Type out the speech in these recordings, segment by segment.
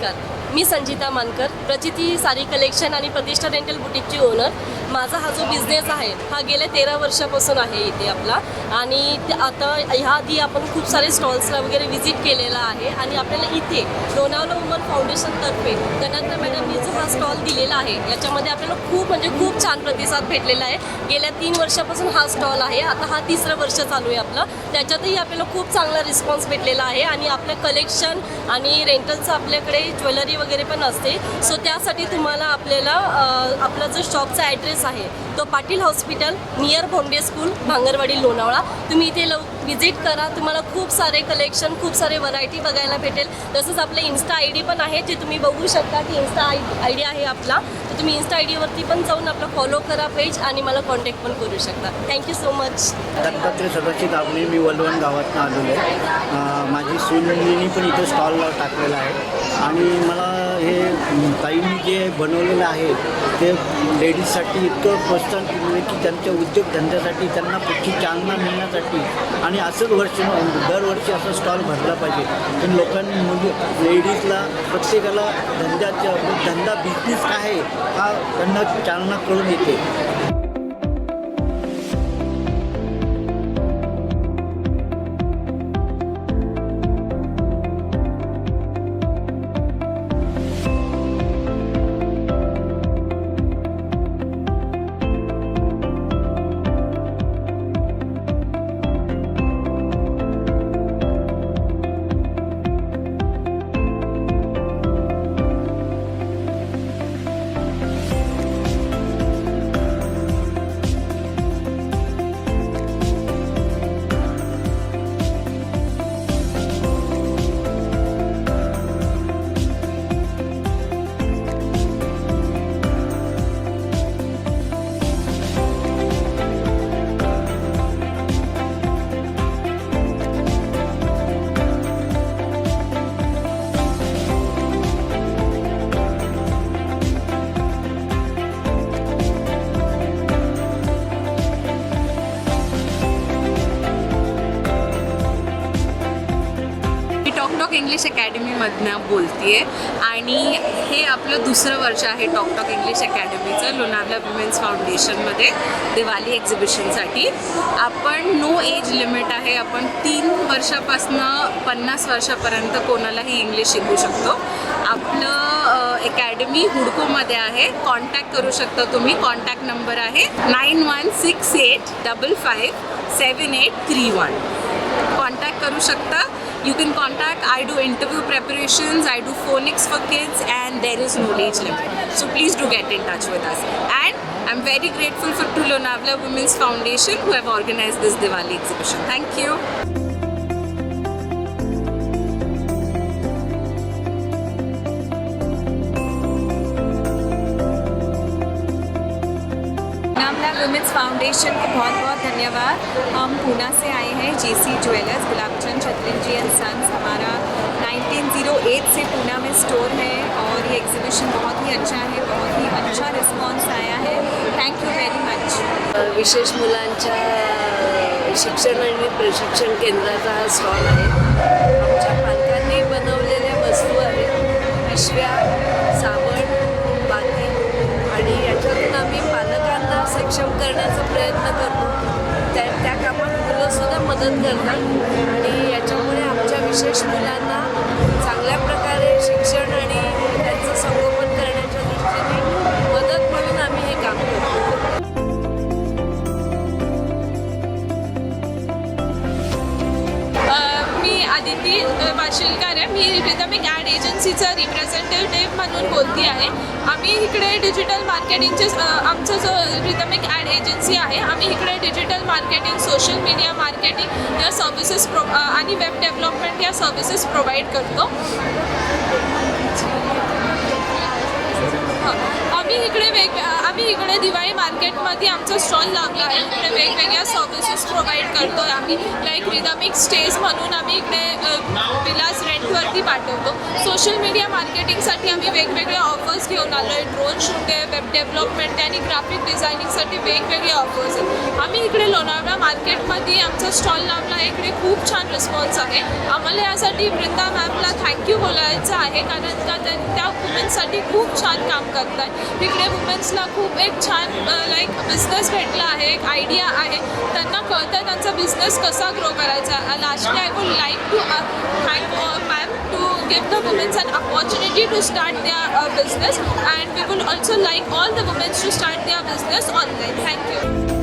नमस्कार मी संजिता मानकर प्रचिती सारी कलेक्शन आणि प्रतिष्ठा रेंटल बुटीकची ओनर माझा हा जो बिझनेस आहे हा गेल्या तेरा वर्षापासून आहे इथे आपला. आणि आता ह्या आधी आपण खूप सारे स्टॉल्सला वगैरे व्हिजिट केलेला आहे. आणि आपल्याला इथे लोणावला वुमन फाउंडेशनतर्फे कनकना मॅडमनी जो हा स्टॉल दिलेला आहे याच्यामध्ये आपल्याला खूप म्हणजे खूप छान प्रतिसाद भेटलेला आहे. गेल्या तीन वर्षापासून हा स्टॉल आहे. आता हा तिसरं वर्ष चालू आहे आपलं. त्याच्यातही आपल्याला खूप चांगला रिस्पॉन्स भेटलेला आहे. आणि आपलं कलेक्शन आणि रेंटलचं आपल्याकडे ज्वेलरी वगैरे वगैरे पण असते. सो त्यासाठी तुम्हाला आपल्याला आपला जो शॉपचा ॲड्रेस आहे तो Patil hospital near Bhonde school Bhangarwadi Lonavala. तुम्ही इथे लव व्हिजिट करा. तुम्हाला खूप सारे कलेक्शन खूप सारे व्हरायटी बघायला भेटेल. तसंच आपलं इन्स्टा आय डी पण आहे जे तुम्ही बघू शकता. की इन्स्टा आय आय डी आहे आपला. तर तुम्ही इन्स्टा आय डीवरती पण जाऊन आपलं फॉलो करा पेज आणि मला कॉन्टॅक्ट पण करू शकता. थँक्यू सो मच दत्तात्रय सदस्य दाबणे मी वलवण गावात आलेलो आहे. माझी सुनीनी पण इथे स्टॉल टाकलेला आहे. आणि मला हे ताईंनी जे बनवलेलं आहे ते लेडीजसाठी इतकं प्रोत्साहन की त्यांच्या उद्योगधंद्यासाठी त्यांना पुढची चालना मिळण्यासाठी. आणि असंच वर्ष दरवर्षी असा स्टॉल भरला पाहिजे. पण लोकांनी म्हणजे लेडीजला प्रत्येकाला धंद्याच्या धंदा बिझनेस काय आहे हा त्यांना चालना कळून येते अकॅडमीमधनं बोलते आणि हे आपलं दुसरं वर्ष आहे टॉक टॉक इंग्लिश अकॅडमीचं लोणावला वुमेन्स फाउंडेशनमध्ये दिवाळी एक्झिबिशनसाठी. आपण नो एज लिमिट आहे. आपण तीन वर्षापासनं पन्नास वर्षापर्यंत कोणालाही इंग्लिश शिकू शकतो. आपलं अकॅडमी हुडकोमध्ये आहे. कॉन्टॅक्ट करू शकता तुम्ही. कॉन्टॅक्ट नंबर आहे nine one six eight double five seven eight three one. Contact करू शकता. you can contact i do interview preparations i do phonics for kids and there is no age limit so please do get in touch with us and i'm very grateful for to lonavla women's foundation who have organized this diwali exhibition thank you नामला women's foundation को बहुत बहुत धन्यवाद। हम पूना से आए हैं JC jewellers Gulabchand छत्री जी and sons हमारा 1908 से पूना में स्टोर है और ये एग्जीबिशन बहुत ही अच्छा है, बहुत ही अच्छा रिस्पांस आया है। थैंक यू वेरी मच विशेष मुलांच्या शिक्षण आणि प्रशिक्षण केंद्राचा हा स्टॉल आहे. आमच्या पालकांनी बनवलेल्या वस्तू आहेत, पिशव्या मदत करतात आणि याच्यामुळे आमच्या विशेष मुलांना चांगल्या प्रकारे शिक्षण आणि त्यांचं संगोपन करण्याच्या दृष्टीने मदत म्हणून आम्ही हे काम करतो. मी आदिती माशिलकर आहे. मी मी ॲड एजन्सीचा रिप्रेझेंटेटिव्ह म्हणून बोलती आहे. आम्ही इकडे डिजिटल मार्केटिंगचे आमचं जो रिदमिक ॲड एजन्सी आहे आम्ही इकडे digital marketing social media marketing या सर्व्हिसेस प्रो आणि वेब डेव्हलपमेंट या सर्व्हिसेस प्रोव्हाइड करतो. आम्ही इकडे वेग आम्ही इकडे दिवाळी मार्केटमध्ये आमचा स्टॉल लावला आहे. इकडे वेगवेगळ्या सर्व्हिसेस प्रोव्हाइड करतो आहे आम्ही. लाईक रिदमिक स्टेज म्हणून आम्ही इकडे विलास रेंटवरती पाठवतो. सोशल मीडिया मार्केटिंगसाठी आम्ही वेगवेगळे ऑफर्स घेऊन आलो आहे ड्रोन शूट आहे वेब डेव्हलपमेंट आणि ग्राफिक डिझायनिंगसाठी वेगवेगळे ऑफर्स आहेत. आम्ही इकडे लोणावळा मार्केटमध्ये आमचा स्टॉल लावला इकडे खूप छान रिस्पॉन्स आहे. आम्हाला यासाठी वृंदा मॅमला थँक्यू बोलायचं आहे. कारण का त्या वुमेनसाठी खूप छान काम करत आहे तिकडे वुमेन्सला खूप एक छान लाईक बिझनेस भेटला आहे एक आयडिया आहे. त्यांना कळतं त्यांचा बिझनेस कसा ग्रो करायचा. Lastly I would like to thank ma'am to give the women's and opportunity to start द्या business and we would also like all the women's to start द्या business online thank you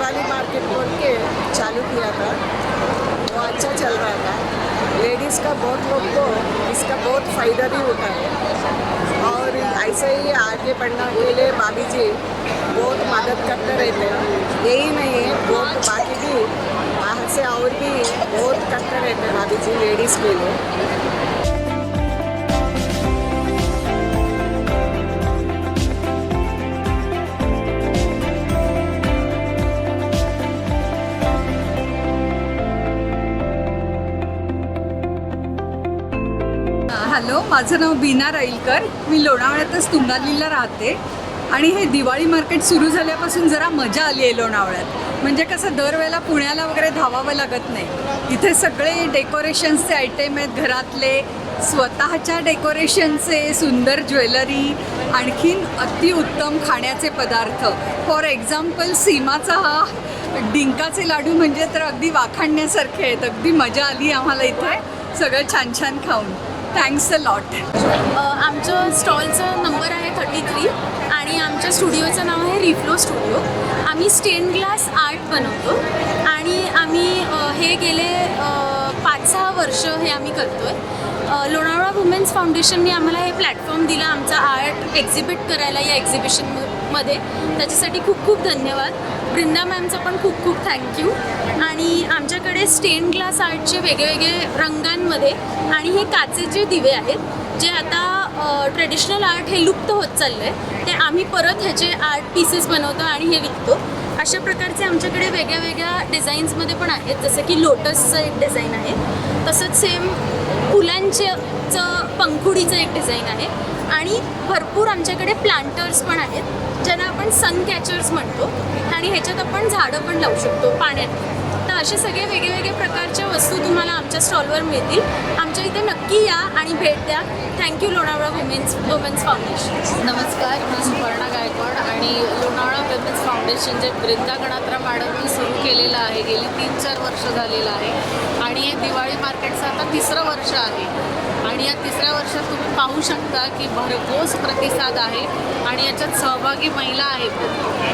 Diwali market बोल के चालू KIA था। वो अच्छा चल रहा था। लेडीज़ का बहुत लोग को इसका बहुत फ़ायदा भी होता है। और ऐसे ही आगे बढ़ने के लिए भाभी जी बहुत मदद करते रहते हैं। यही नहीं है बहुत बाकी भी बाहर से और भी बहुत करते रहते हैं भाभी जी लेडीज़ के लिए। माझं नाव बीना राईलकर मी लोणावळ्यातच तुंगालीला राहते. आणि हे दिवाळी मार्केट सुरू झाल्यापासून जरा मजा आली आहे लोणावळ्यात. म्हणजे कसं दरवेळेला पुण्याला वगैरे धावावं लागत नाही. इथे सगळे डेकोरेशन्सचे आयटम आहेत घरातले. स्वतःच्या डेकोरेशनचे सुंदर ज्वेलरी आणखीन अतिउत्तम खाण्याचे पदार्थ. फॉर एक्झाम्पल सीमाचा हा डिंकाचे लाडू म्हणजे तर अगदी वाखाणण्यासारखे आहेत. अगदी मजा आली आम्हाला इथे. सगळं छान छान खाऊन. थँक्स अ लॉट आमचं स्टॉलचं नंबर आहे थर्टी थ्री आणि आमच्या स्टुडिओचं नाव आहे रिफ्लो स्टुडिओ आम्ही स्टेन ग्लास आर्ट बनवतो आणि आम्ही हे गेले पाच सहा वर्ष हे आम्ही करतो आहे लोणावळा वुमेन्स फाउंडेशनने आम्हाला हे प्लॅटफॉर्म दिला आमचा आर्ट एक्झिबिट करायला या एक्झिबिशनमध्ये त्याच्यासाठी खूप खूप धन्यवाद. वृंदा मॅमचा पण खूप खूप थँक्यू आणि आमच्याकडे स्टेन ग्लास आर्टचे वेगवेगळे रंगांमध्ये आणि हे काचेचे दिवे आहेत जे आता ट्रेडिशनल आर्ट हे लुप्त होत चाललं आहे ते आम्ही परत ह्याचे आर्ट पीसेस बनवतो आणि हे विकतो. अशा प्रकारचे आमच्याकडे वेगळ्या वेगळ्या डिझाईन्समध्ये पण आहेत जसं की लोटसचं एक डिझाईन आहे तसंच सेम फुलांचं पंखुडीचं एक डिझाईन आहे. आणि भरपूर आमच्याकडे प्लांटर्स पण आहेत ज्यांना आपण सन कॅचर्स म्हणतो. आणि ह्याच्यात आपण झाडं पण लावू शकतो पाण्यात. तर असे सगळे वेगवेगळ्या प्रकारच्या वस्तू तुम्हाला आमच्या स्टॉलवर मिळतील. आमच्या इथे नक्की या आणि भेट द्या. Thank you Lonavala women's women's foundation नमस्कार मी सुपर्णा गायकवाड आणि लोणावळा वुमेन्स फाउंडेशन जे वृंदा गणात्रा मॅडमनी सुरू केलेलं आहे गेली तीन चार वर्ष झालेलं आहे. आणि हे दिवाळी मार्केटचं आता तिसरं वर्ष आहे. आणि या तिसऱ्या वर्षात तुम्ही पाहू शकता की भरघोस प्रतिसाद आहे आणि याच्यात सहभागी महिला आहेत.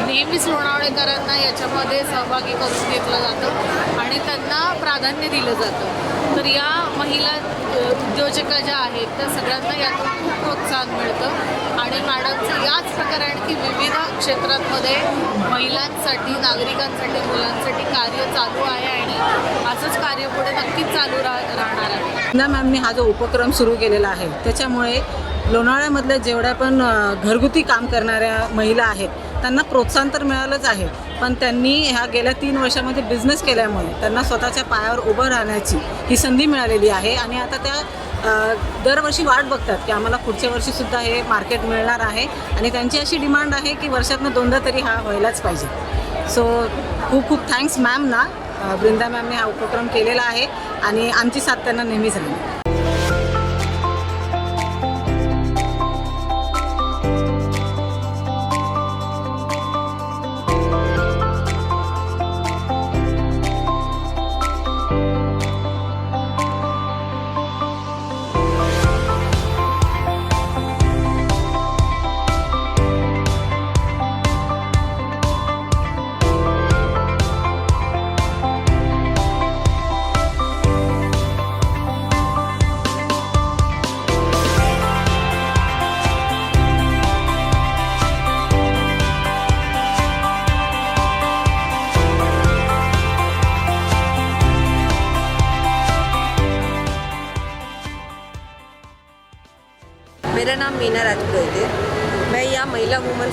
नेहमीच लोणावळेकरांना याच्यामध्ये सहभागी करून घेतलं जातं आणि त्यांना प्राधान्य दिलं जातं. तर या महिला उद्योजका ज्या आहेत त्या सगळ्यांना यातून खूप प्रोत्साहन मिळतं. आणि मॅडमचं याच प्रकारे आणखी विविध क्षेत्रांमध्ये महिलांसाठी नागरिकांसाठी मुलांसाठी कार्य चालू आहे आणि असंच कार्य पुढे नक्कीच चालू रा राहणार आहे. मॅम मी हा जो उपक्रम सुरू केलेला आहे त्याच्यामुळे लोणावळ्यामधल्या जेवढ्या पण घरगुती काम करणाऱ्या महिला आहेत त्यांना प्रोत्साहन तर मिळालंच आहे. पण त्यांनी ह्या गेल्या तीन वर्षामध्ये बिझनेस केल्यामुळे त्यांना स्वतःच्या पायावर उभं राहण्याची ही संधी मिळालेली आहे. आणि आता त्या दरवर्षी वाट बघतात की आम्हाला पुढच्या वर्षीसुद्धा हे मार्केट मिळणार आहे. आणि त्यांची अशी डिमांड आहे की वर्षातनं दोनदा तरी हा व्हायलाच पाहिजे. सो खूप खूप थँक्स मॅम ना. वृंदा मॅमने हा उपक्रम केलेला आहे. आणि आमची साथ त्यांना नेहमीच राहील.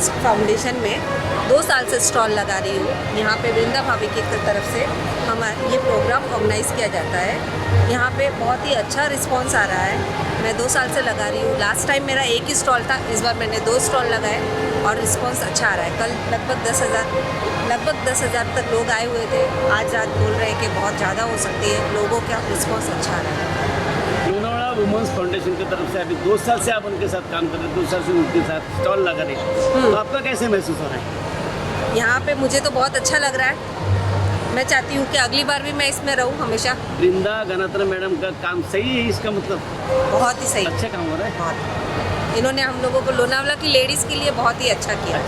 वुमेंस फाउंडेशन में दो साल से स्टॉल लगा रही हूँ। यहाँ पे वृंदा भाभी की तरफ़ से हमारा ये प्रोग्राम ऑर्गेनाइज किया जाता है। यहाँ पे बहुत ही अच्छा रिस्पांस आ रहा है। मैं दो साल से लगा रही हूँ। लास्ट टाइम मेरा एक ही स्टॉल था, इस बार मैंने दो स्टॉल लगाए और रिस्पांस अच्छा आ रहा है। कल लगभग दस हज़ार, लगभग दस हज़ार तक लोग आए हुए थे। आज रात बोल रहे हैं कि बहुत ज़्यादा हो सकती है। लोगों का रिस्पॉन्स अच्छा आ रहा है। वुमेंस फाउंडेशन की तरफ़ से अभी दो साल से आप उनके साथ काम कर रहे हैं दो साल से उनके साथ स्टॉल लगा रहे हैं। तो आपका कैसे महसूस हो रहा है? यहाँ पे मुझे तो बहुत अच्छा लग रहा है। मैं चाहती हूँ कि अगली बार भी मैं इसमें रहूँ हमेशा। वृंदा गणात्र मैडम का काम सही है इसका मतलब? बहुत ही सही। अच्छा काम हो रहा है? बहुत। इन्होंने हम लोगों को लोनावला की लेडीज़ के लिए बहुत ही अच्छा किया।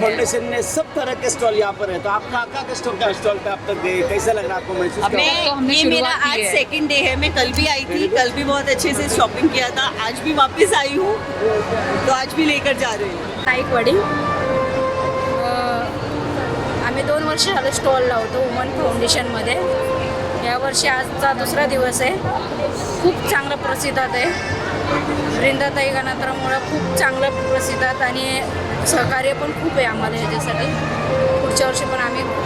फाउंडेशन में सब तरह के स्टॉल यहाँ पर है। तो आप कहाँ के स्टॉल का स्टॉल पे आप तक गए? कैसा लग रहा है आपको महसूस ये मेरा आज सेकंड डे है। मैं कल भी आई थी कल भी बहुत अच्छे से शॉपिंग किया था। आज भी वापस आई हूँ। तो आज भी लेकर जा रही हूँ। नाईकवाडी आम्ही दोन वर्ष झालं स्टॉल लावतो वुमन फाउंडेशनमध्ये यावर्षी आजचा दुसरा दिवस आहे. खूप चांगलं प्रसिद्धात आहे. वृंदाताई गणात्रामुळं खूप चांगलं प्रसिद्धात आणि सहकार्य पण खूप आहे आम्हाला ह्याच्यासाठी पुढच्या वर्षी पण आम्ही करू.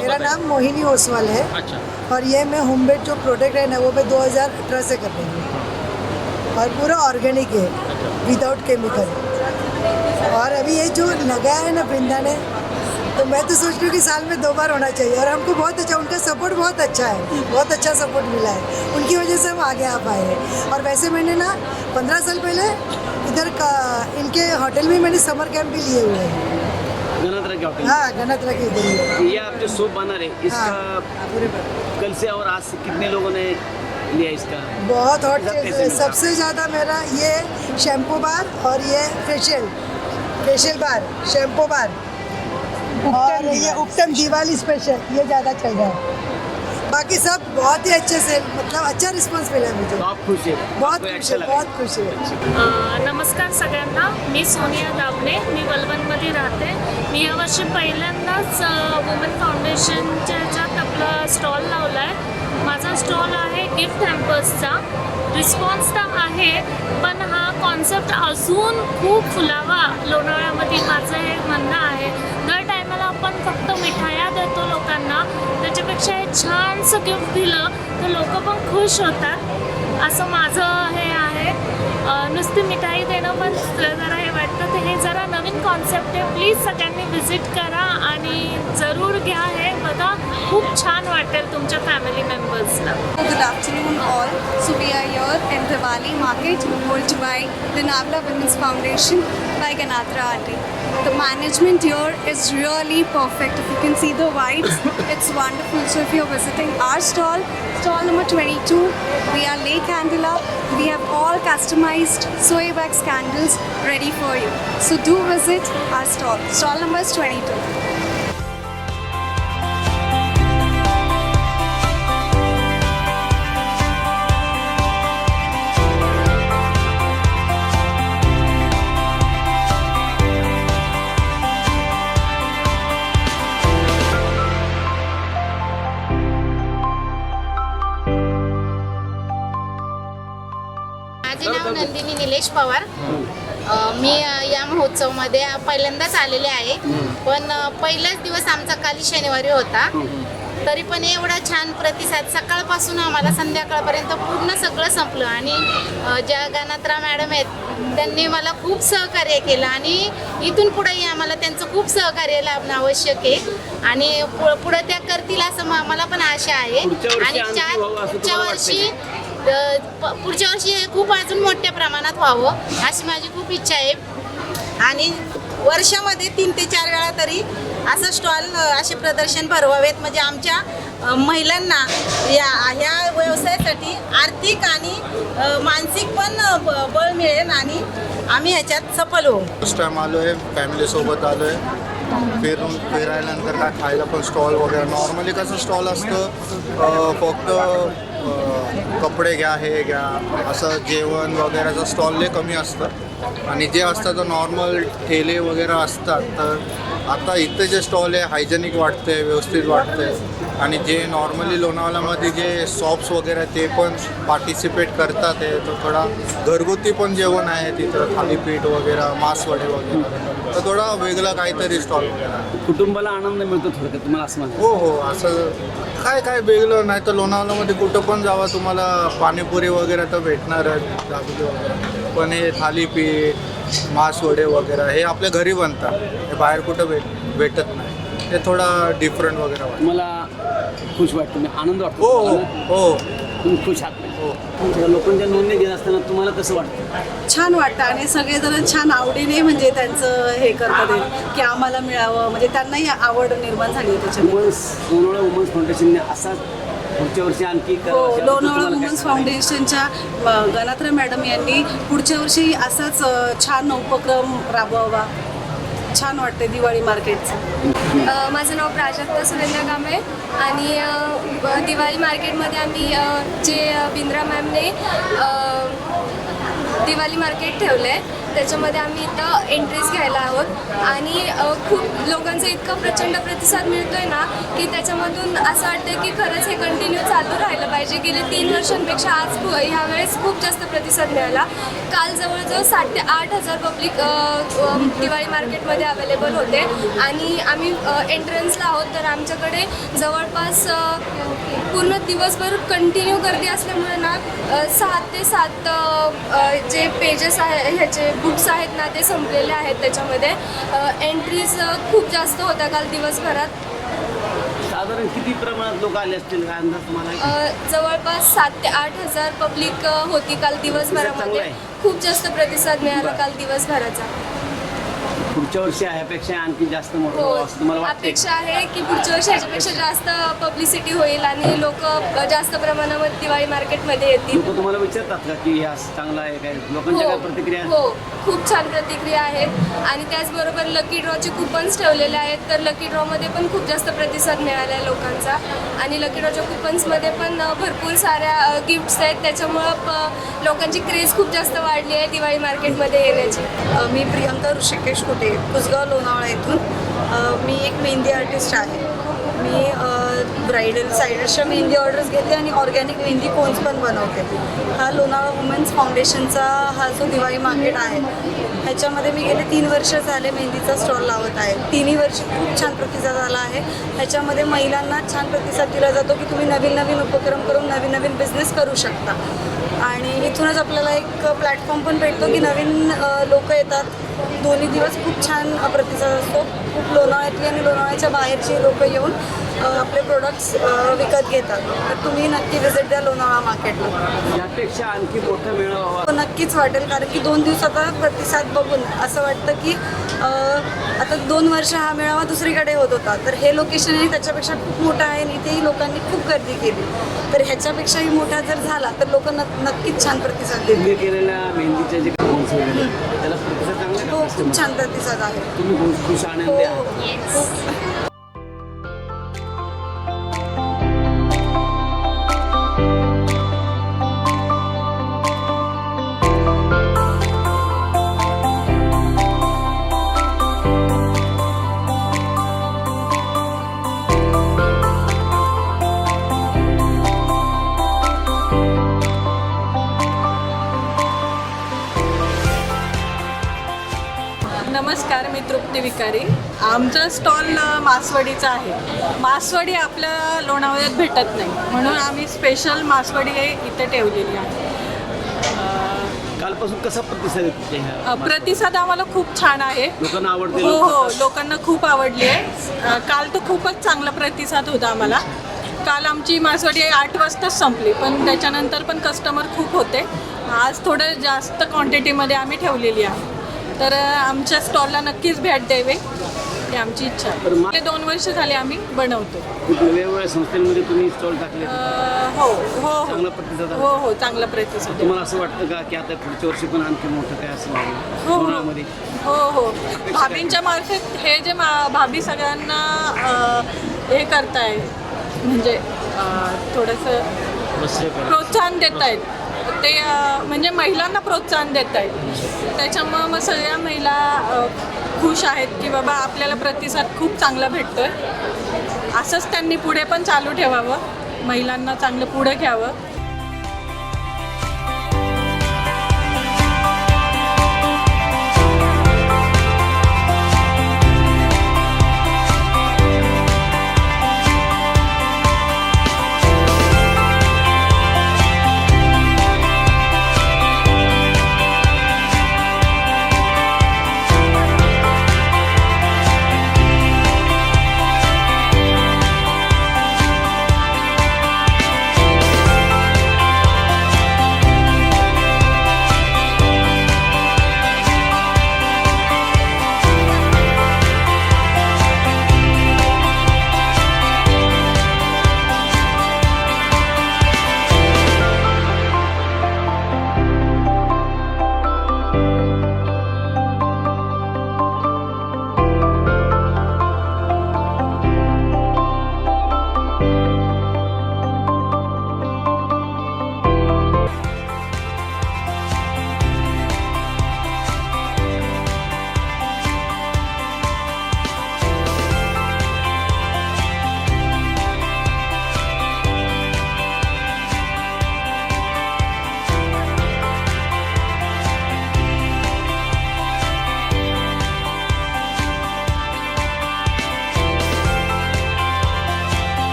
मेरा नाम मोहिनी ओसवाल है। अच्छा। और ये मैं होममेड जो प्रोडक्ट है ना वो मैं 2018 से कर रही हूँ। और पूरा ऑर्गेनिक है विदाउट केमिकल और अभी ये जो लगाया है ना वृंदा ने तो मैं तो सोच रही हूँ कि साल में दो बार होना चाहिए और हमको बहुत अच्छा उनका सपोर्ट बहुत अच्छा है। बहुत अच्छा सपोर्ट मिला है। उनकी वजह से हम आगे आ पाए हैं। और वैसे मैंने ना पंद्रह साल पहले इधर का इनके होटल में मैंने समर कैंप भी लिए हुए हैं। हाँ गणतरा के इधर ही। ये आप जो सोप बना रहे इसका हाँ। कल से और आज से कितने लोगों ने लिया इसका? बहुत हॉट ज़्यादा चीज़ पैसे है। मिलता। सबसे ज़्यादा मेरा ये शैम्पू बार और ये facial facial bar shampoo bar और ये उपटम दिवाली स्पेशल ये ज़्यादा चल रहा है। बाकी सब बहुत ही अच्छे से मतलब अच्छा रिस्पॉन्स मिला मुझे। तो आप खुश है? बहुत खुश है लगा? बहुत खुश है। अ, नमस्कार सगळ्यांना मी सोनिया दाबणे मी वलवनमध्ये राहते. मी यावर्षी पहिल्यांदाच वुमेन फाउंडेशनच्या ह्याच्यात आपला स्टॉल लावला आहे माझा स्टॉल आहे गिफ्ट हॅम्पर्सचा रिस्पॉन्स तर आहे पण हा कॉन्सेप्ट अजून खूप फुलावा लोणावळ्यामध्ये माझं हे म्हणणं आहे. दर आपण फक्त मिठाया देतो लोकांना. त्याच्यापेक्षा हे छानसं गिफ्ट दिलं तर लोक पण खुश होतात. असं माझं हे आहे. नुसती मिठाई देणं पण जरा हे वाटतं. तर हे जरा नवीन कॉन्सेप्ट आहे. प्लीज सगळ्यांनी व्हिजिट करा आणि जरूर घ्या हे. बघा खूप छान वाटेल तुमच्या family मेंबर्सला good afternoon all so we are your in Diwali market held by the नावला women's foundation by Ganatra Aunty. The management here is really perfect. If you can see the vibes, it's wonderful. So if you're visiting our stall, stall number 22, we are Lake Candela. We have all customized soy wax candles ready for you. So do visit our stall. Stall number is 22. Nilesh Pawar. मी या महोत्सवमध्ये पहिल्यांदाच आलेले आहे. पण पहिलाच दिवस आमचा काल शनिवारी होता. तरी पण एवढा छान प्रतिसाद सकाळपासून आम्हाला संध्याकाळपर्यंत पूर्ण सगळं संपलं. आणि ज्या गणात्रा मॅडम आहेत त्यांनी मला खूप सहकार्य केलं. आणि इथून पुढेही आम्हाला त्यांचं खूप सहकार्य लाभणं आवश्यक आहे. आणि पुढं त्या करतील असं मला पण आशा आहे. आणि चार पुढच्या वर्षी पुढच्या वर्षी हे खूप अजून मोठ्या प्रमाणात व्हावं अशी माझी खूप इच्छा आहे. आणि वर्षामध्ये तीन ते चार वेळा तरी असं स्टॉल असे प्रदर्शन भरवावेत. म्हणजे आमच्या महिलांना या ह्या व्यवसायासाठी आर्थिक आणि मानसिक पण ब- बळ मिळेल आणि आम्ही ह्याच्यात सफल होऊ. फर्स्ट टाइम आलो आहे फॅमिलीसोबत आलो आहे फिरून फिरायनंतर काय खायला पण स्टॉल वगैरे. नॉर्मली कसं स्टॉल असतं फक्त कपडे घ्या हे घ्या. असं जेवण वगैरेचं स्टॉल लय कमी असतं. आणि जे असतं तर नॉर्मल ठेले वगैरे असतात तर आता इथे जे स्टॉल आहे हायजेनिक वाटते व्यवस्थित वाटते आणि जे नॉर्मली लोणावळ्यामध्ये जे शॉप्स वगैरे ते पण पार्टिसिपेट करतात आहे तर थोडा घरगुती पण जेवण आहे तिथं थालीपीठ वगैरे मासवडे वगैरे. तर थोडा वेगळा काहीतरी स्टॉल वगैरे. कुटुंबाला आनंद मिळतो थोडक्यात तुम्हाला असं हो हो असं काय काय वेगळं नाही तर लोणावळ्यामध्ये कुठं पण जावा तुम्हाला पाणीपुरी वगैरे तर भेटणारच दाबेली वगैरे. पण हे थालीपीठ मासवडे वगैरे हे आपल्या घरी बनतात. हे बाहेर कुठं भेट भेटत नाही. ते थोडा डिफरंट वगैरे तुम्हाला खुश वाटतं म्हणजे आनंद वाटतो. हो हो हो. तुम्ही खुश आहात. हो. लोकांच्या नोंदणी घेत असताना तुम्हाला कसं वाटतं? छान वाटतं आणि सगळेजण छान आवडीने म्हणजे त्यांचं हे करतात आहे, की आम्हाला मिळावं. म्हणजे त्यांनाही आवड निर्माण झाली आहे त्याच्यामुळे वुमन्स लोणावळा वुमन्स फाउंडेशनने असा पुढच्या वर्षी आणखी करावं हो अशी लोणावळा तुम्हाला काय वुमन्स सांगायचं? फाउंडेशनच्या अ, गणात्रा मॅडम यांनी पुढच्या वर्षी असाच अ, छान उपक्रम राबवावा. छान वाटते दिवाळी मार्केटचं. माझं नाव प्राजक्ता सुरेंद्र कांबळे आणि दिवाळी मार्केटमध्ये आम्ही जे बिंद्रा मॅमने दिवाळी मार्केट ठेवलं आहे त्याच्यामध्ये आम्ही इथं एंट्रीज घ्यायला आहोत. आणि खूप लोकांचा इतका प्रचंड प्रतिसाद मिळतोय ना की त्याच्यामधून असं वाटतं की खरंच हे कंटिन्यू चालू राहिलं पाहिजे. गेले तीन वर्षांपेक्षा आज ह्या वेळेस खूप जास्त प्रतिसाद मिळाला. काल जवळजवळ सात ते आठ हजार पब्लिक दिवाळी मार्केटमध्ये अवेलेबल होते. आणि आम्ही एंट्रन्सला आहोत. तर आमच्याकडे जवळपास पूर्ण दिवसभर कंटिन्यू गर्दी असल्यामुळे ना सहा ते सात जे पेजेस आहे ह्याचे बुक्स आहेत ना ते संपलेले आहेत त्याच्यामध्ये. एंट्रीज खूप जास्त होत्या काल दिवसभरात. साधारण किती प्रमाणात लोक आले असतील? काय अंदाज तुम्हाला? जवळपास सात ते आठ हजार पब्लिक होती काल चांगलं दिवसभरामध्ये. खूप जास्त प्रतिसाद मिळाला काल दिवसभराचा. पुढच्या वर्षी ह्यापेक्षा आणखी जास्त मोठं हो व्हावं असं तुम्हाला वाटतं अपेक्षा आहे की पुढच्या वर्षी ह्याच्यापेक्षा जास्त पब्लिसिटी होईल आणि लोक जास्त प्रमाणामध्ये दिवाळी मार्केटमध्ये येतील. लोक तुम्हाला विचारतात का की हा चांगला आहे काय? लोकांच्या काय प्रतिक्रिया हो खूप छान प्रतिक्रिया आहेत आणि त्याचबरोबर लकी ड्रॉचे कुपन्स ठेवलेले आहेत. तर लकी ड्रॉमध्ये पण खूप जास्त प्रतिसाद मिळाला आहे लोकांचा. आणि लकी ड्रॉच्या कुपन्समध्ये पण अ, भरपूर साऱ्या गिफ्ट्स आहेत. त्याच्यामुळं प- लोकांची क्रेज खूप जास्त वाढली आहे दिवाळी मार्केटमध्ये येण्याची. अ, मी प्रियंका ऋषिकेश कुटे. कुसगाव लोणावळा येथून मी एक मेहंदी आर्टिस्ट आहे. मी ब्रायडल सायडर्सच्या मेहंदी ऑर्डर्स घेते आणि ऑर्गॅनिक मेहंदी कोन्स पण बनवते. हा लोणावळा वुमेन्स फाउंडेशनचा हा जो दिवाळी मार्केट आहे ह्याच्यामध्ये मी गेले तीन वर्ष झाले मेहंदीचा स्टॉल लावत आहे. तिन्ही वर्षी खूप छान प्रतिसाद आला आहे. ह्याच्यामध्ये महिलांना छान प्रतिसाद दिला जातो की तुम्ही नवीन नवीन उपक्रम करून नवीन नवीन बिझनेस करू शकता. आणि इथूनच आपल्याला एक प्लॅटफॉर्म पण भेटतो की नवीन लोक येतात. दोन्ही दिवस खूप छान प्रतिसाद असतो. खूप लोणावळ्यातली आणि लोणावळ्याच्या बाहेरची लोक येऊन आपले प्रोडक्ट्स विकत घेतात. तर तुम्ही नक्की विजिट द्या लोणावळा मार्केटला यापेक्षा आणखी मोठं मिळावं हो, नक्कीच वाटेल. कारण की दोन दिवसाचा प्रतिसाद बघून असं वाटतं की आता दोन वर्ष हा मेळावा दुसरीकडे होत होता. तर हे लोकेशन आहे त्याच्यापेक्षा खूप मोठं आहे आणि इथेही लोकांनी खूप गर्दी केली. तर ह्याच्यापेक्षाही मोठा जर झाला तर लोक नक्कीच छान प्रतिसाद देतील. तुम्ही केलेल्या मेहंदीचे जे त्याला प्रतिसाद चांगला खूप? छान प्रतिसाद आहे तुम्ही खुश- खुश आनंदी आहात. विकारी. आमचा स्टॉल मासवडीचा आहे. मासवडी आपल्या लोणावळ्यात भेटत नाही. म्हणून आम्ही स्पेशल मासवडी हे इथे ठेवलेली आहे. कालपासून कसा प्रतिसाद प्रतिसाद आम्हाला खूप छान आहे. लोकांना आवडते हो हो लोकांना खूप आवडली आहे. काल तर खूपच चांगला प्रतिसाद होता आम्हाला. काल आमची मासवडी आठ वाजताच संपली पण त्याच्यानंतर पण कस्टमर खूप होते. आज थोडं जास्त क्वांटिटीमध्ये आम्ही ठेवलेली आहे. तर आमच्या स्टॉलला नक्कीच भेट द्यावे. ही आमची इच्छा. आहे गेले दोन वर्ष झाले आम्ही बनवतो. वेगवेगळ्या संस्थांमध्ये तुम्ही स्टॉल टाकले अ, हो हो चांगला हो प्रतिसाद आला. हो हो चांगला प्रतिसाद आहे. तुम्हाला असं वाटतं का की आता पुढच्या वर्षी पण आणखी मोठं काय असं हो लागेल हो. लोणावळ्यामध्ये हो हो. भाभींच्या मार्फत हे जे मा भाभी सगळ्यांना अ, हे करताय म्हणजे अ, थोडंसं. प्रोत्साहन देत आहेत ते म्हणजे महिलांना प्रोत्साहन देत आहेत. त्याच्यामुळं मग सगळ्या महिला खुश आहेत की बाबा आपल्याला प्रतिसाद खूप चांगला भेटतो आहे असंच त्यांनी पुढे पण चालू ठेवावं. महिलांना चांगलं पुढे घ्यावं.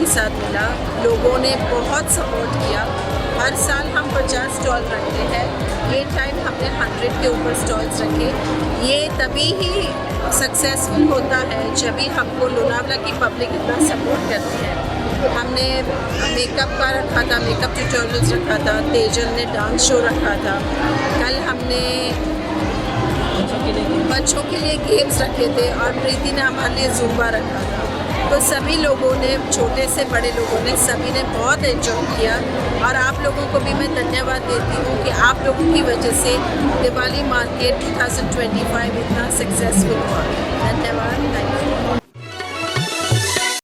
अच्छा साथ मिला। लोगों ने बहुत सपोर्ट किया। हर साल हम 50 स्टॉल रखते हैं। ये टाइम हमने 100 के ऊपर स्टॉल्स रखे। ये तभी ही सक्सेसफुल होता है जब भी हमको लोनावला की पब्लिक इतना सपोर्ट करती है। हमने मेकअप का रखा था मेकअप ट्यूटोरियल्स रखा था, तेजल ने डांस शो रखा था। कल हमने बच्चों के लिए गेम्स रखे थे और प्रीति ने हमारे लिए जुम्बा रखा था। तो सभी लोगों ने, छोटे से बड़े लोगों ने, सभी ने बहुत एंजॉय किया। और आप लोगों को भी मैं धन्यवाद देती हूँ कि आप लोगों की वजह से दिवाली मार्केट 2025 इतना सक्सेसफुल हुआ। धन्यवाद थैंक यू